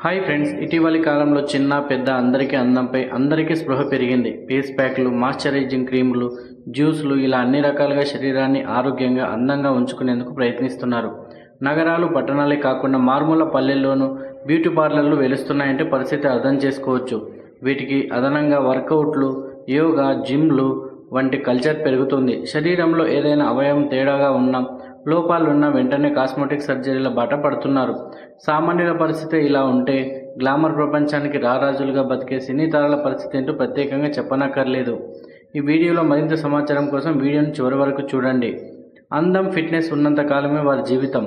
Hi friends ఇటీవలి కాలంలో చిన్న పెద్ద అందరికీ అందంపై అందరికీ స్పృహ పెరిగింది. ఫేస్ ప్యాక్లు మాయిశ్చరైజింగ్ క్రీములు జ్యూస్లు ఇలా అన్ని రకాలుగా శరీరాన్ని ఆరోగ్యంగా అందంగా ఉంచుకునేందుకు ప్రయత్నిస్తున్నారు. నగరాలు పట్టణాలే కాకుండా మారుమూల పల్లెల్లోనూ బ్యూటీ పార్లర్లు వెలుస్తున్నాయంటే పరిస్థితి అర్థం చేసుకోవచ్చు. వీటికి అదనంగా వర్కౌట్లు యోగా జిమ్లు వంటి కల్చర్ పెరుగుతుంది. శరీరంలో ఏదైనా అవయవం తేడాగా ఉన్నా లోపాలున్న వెంటనే కాస్మెటిక్ సర్జరీల బాట పడుతున్నారు. సామాన్యుల పరిస్థితి ఇలా ఉంటే గ్లామర్ ప్రపంచానికి రారాజులుగా బతికే సినీ తారల పరిస్థితి ఏంటో ప్రత్యేకంగా చెప్పనక్కర్లేదు. ఈ వీడియోలో మరింత సమాచారం కోసం వీడియోను చివరి వరకు చూడండి. అందం ఫిట్నెస్ ఉన్నంత కాలమే వారి జీవితం.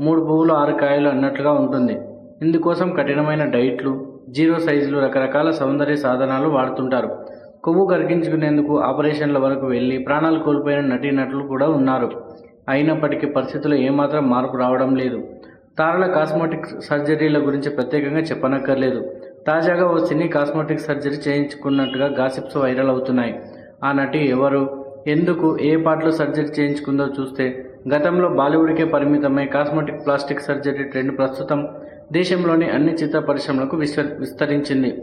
మూడు పువ్వులు ఆరు కాయలు అన్నట్లుగా ఉంటుంది. ఇందుకోసం కఠినమైన డైట్లు జీరో సైజులు రకరకాల సౌందర్య సాధనాలు వాడుతుంటారు. కొవ్వు కరిగించుకునేందుకు ఆపరేషన్ల వరకు వెళ్ళి ప్రాణాలు కోల్పోయిన నటీనటులు కూడా ఉన్నారు. అయినప్పటికీ పరిస్థితుల్లో ఏమాత్రం మార్పు రావడం లేదు. తారల కాస్మెటిక్ సర్జరీల గురించి ప్రత్యేకంగా చెప్పనక్కర్లేదు. తాజాగా ఓ సినీ కాస్మెటిక్ సర్జరీ చేయించుకున్నట్టుగా గాసిప్స్ వైరల్ అవుతున్నాయి. ఆ నటి ఎవరు? ఎందుకు? ఏ పాటలో సర్జరీ చేయించుకుందో చూస్తే గతంలో బాలీవుడ్కే పరిమితమై కాస్మెటిక్ ప్లాస్టిక్ సర్జరీ ట్రెండ్ ప్రస్తుతం దేశంలోని అన్ని చిత్ర పరిశ్రమలకు విస్త విస్తరించింది.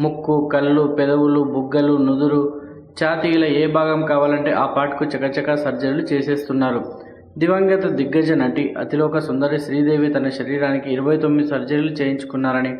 ముక్కు కళ్ళు పెదవులు బుగ్గలు నుదురు ఛాతీల ఏ భాగం కావాలంటే ఆ పాటకు చకచకా సర్జరీలు చేసేస్తున్నారు. దివంగత దిగ్గజ నటి అతిలోక సుందరి శ్రీదేవి తన శరీరానికి ఇరవై తొమ్మిది సర్జరీలు చేయించుకున్నారని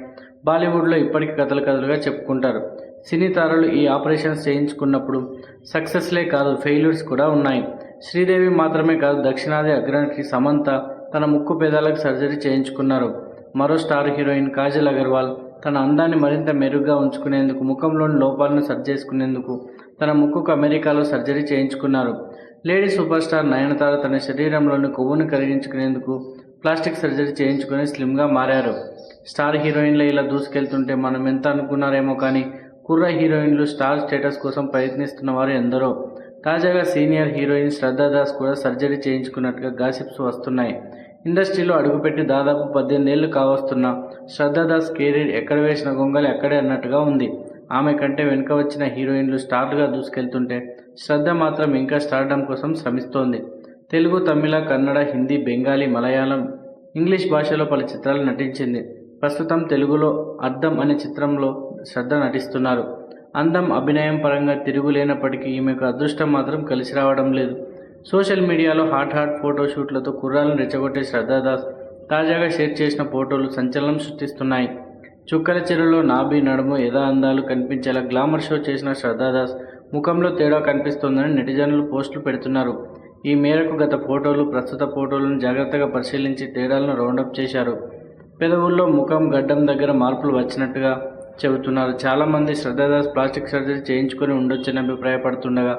బాలీవుడ్లో ఇప్పటికీ కథలు కథలుగా చెప్పుకుంటారు. సినీ తారలు ఈ ఆపరేషన్స్ చేయించుకున్నప్పుడు సక్సెస్లే కాదు ఫెయిల్యూర్స్ కూడా ఉన్నాయి. శ్రీదేవి మాత్రమే కాదు దక్షిణాది అగ్రనటి సమంత తన ముక్కు పేదాలకు సర్జరీ చేయించుకున్నారు. మరో స్టార్ హీరోయిన్ కాజల్ అగర్వాల్ తన అందాన్ని మరింత మెరుగ్గా ఉంచుకునేందుకు ముఖంలోని లోపాలను సరిచేసుకునేందుకు తన ముక్కుకు అమెరికాలో సర్జరీ చేయించుకున్నారు. లేడీ సూపర్ స్టార్ నయనతార తన శరీరంలోని కొవ్వును కరిగించుకునేందుకు ప్లాస్టిక్ సర్జరీ చేయించుకుని స్లిమ్గా మారారు. స్టార్ హీరోయిన్లు ఇలా దూసుకెళ్తుంటే మనం ఎంత అనుకున్నారేమో కానీ కుర్ర హీరోయిన్లు స్టార్ స్టేటస్ కోసం ప్రయత్నిస్తున్న వారు ఎందరో. తాజాగా సీనియర్ హీరోయిన్ శ్రద్ధా దాస్ కూడా సర్జరీ చేయించుకున్నట్టుగా గాసిప్స్ వస్తున్నాయి. ఇండస్ట్రీలో అడుగుపెట్టి దాదాపు పద్దెనిమిది కావస్తున్న శ్రద్ధాదాస్ కెరీర్ ఎక్కడ వేసిన గొంగలి అక్కడే అన్నట్టుగా ఉంది. ఆమె కంటే వెనుక వచ్చిన హీరోయిన్లు స్టార్లుగా దూసుకెళ్తుంటే శ్రద్ధ మాత్రం ఇంకా స్టార్డమ్ కోసం శ్రమిస్తోంది. తెలుగు తమిళ కన్నడ హిందీ బెంగాలీ మలయాళం ఇంగ్లీష్ భాషలో పలు చిత్రాలు నటించింది. ప్రస్తుతం తెలుగులో అద్దం అనే చిత్రంలో శ్రద్ధ నటిస్తున్నారు. అందం అభినయం పరంగా తిరుగులేనప్పటికీ ఈమెకు అదృష్టం మాత్రం కలిసి రావడం లేదు. సోషల్ మీడియాలో హాట్ హాట్ ఫోటోషూట్లతో కుర్రాలను రెచ్చగొట్టే శ్రద్ధాదాస్ తాజాగా షేర్ చేసిన ఫోటోలు సంచలనం సృష్టిస్తున్నాయి. చుక్కల చెరువులో నాభి నడుము యథా అందాలు కనిపించేలా గ్లామర్ షో చేసిన శ్రద్ధాదాస్ ముఖంలో తేడా కనిపిస్తోందని నెటిజన్లు పోస్టులు పెడుతున్నారు. ఈ మేరకు గత ఫోటోలు ప్రస్తుత ఫోటోలను జాగ్రత్తగా పరిశీలించి తేడాలను రౌండప్ చేశారు. పెదవుల్లో ముఖం గడ్డం దగ్గర మార్పులు వచ్చినట్టుగా చెబుతున్నారు. చాలామంది శ్రద్ధాదాస్ ప్లాస్టిక్ సర్జరీ చేయించుకొని ఉండొచ్చని అభిప్రాయపడుతుండగా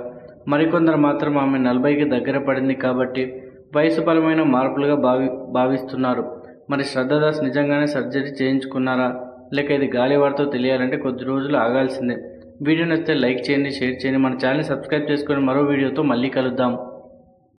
మరికొందరు మాత్రం ఆమె నలభైకి దగ్గర పడింది కాబట్టి వయసుపరమైన మార్పులుగా భావి భావిస్తున్నారు. మరి శ్రద్ధదాస్ నిజంగానే సర్జరీ చేయించుకున్నారా? లేక ఇది గాలివారితో తెలియాలంటే కొద్ది రోజులు ఆగాల్సిందే. వీడియో నచ్చితే లైక్ చేయండి షేర్ చేయండి. మన ఛానల్ సబ్స్క్రైబ్ చేసుకొని మరో వీడియోతో మళ్ళీ కలుద్దాం.